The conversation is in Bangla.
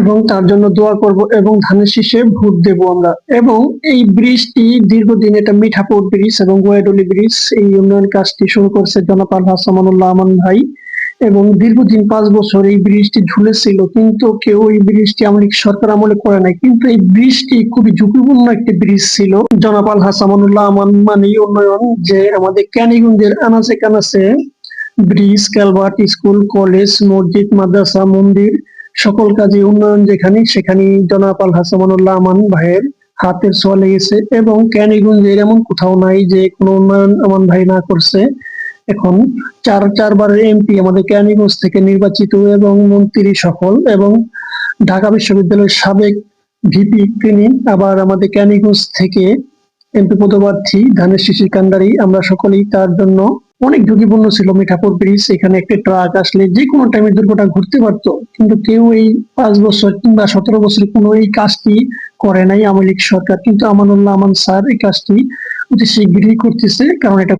এবং তার জন্য দোয়া করব এবং ধানের শীষে ভোট দেব আমরা। এবং এই ব্রিজটি দীর্ঘদিন এটা মিঠাপুর ব্রিজ এবং গোয়াডলি ব্রিজ, এই উন্নয়ন কাজটি শুরু করছে জনাব আলহা সামানুল্লাহ আমান ভাই। এবং দীর্ঘদিন পাঁচ বছর এই ব্রিজটি ঝুলেছিল, কিন্তু কেউ এই ব্রিজটি আমলিক সরকার আমলে করে নাই। কিন্তু এই ব্রিজটি খুবই ঝুঁকিপূর্ণ একটি ব্রিজ ছিল। জনাব আলহা সামানুল্লাহ আমান মানে উন্নয়ন, যে আমাদের ক্যানিগঞ্জের আনাচে কানাচে ব্রিজ, ক্যালভার্ট স্কুল, কলেজ, মসজিদ, মাদ্রাসা, মন্দির সকল কাজে উন্নয়ন যেখানে সেখানে জনাব আল হাসামানুল্লাহ আমান ভাইয়ের হাতের ছোঁয়া লেগেছে এবং ক্যানিগঞ্জের এমন কোথাও নাই যে কোনো উন্নয়ন আমান ভাই না করছে। এখন চার, চারবারের এমপি আমাদের ক্যানিগঞ্জ থেকে নির্বাচিত এবং মন্ত্রী সফল এবং ঢাকা বিশ্ববিদ্যালয়ের সাবেক ভিপি তিনি আবার আমাদের ক্যানিগঞ্জ থেকে এমপি পদপ্রার্থী ধানের শিশির কান্ডারি। আমরা সকলেই তার জন্য অনেক ঝুঁকিপূর্ণ ছিল মিঠাপুর ব্রিজ। এখানে একটা ট্রাক আসলে যে কোনো টাইমে দুর্ঘটনা ঘটতে পারত, কিন্তু কেউ এই পাঁচ বছর কিংবা সতেরো বছর কোনো এই কাজটি করে নাই আওয়ামী লীগ সরকার। কিন্তু আমানুল্লাহ আমান স্যার এই কাজটি অতি শীঘ্রই করতেছে, কারণ এটা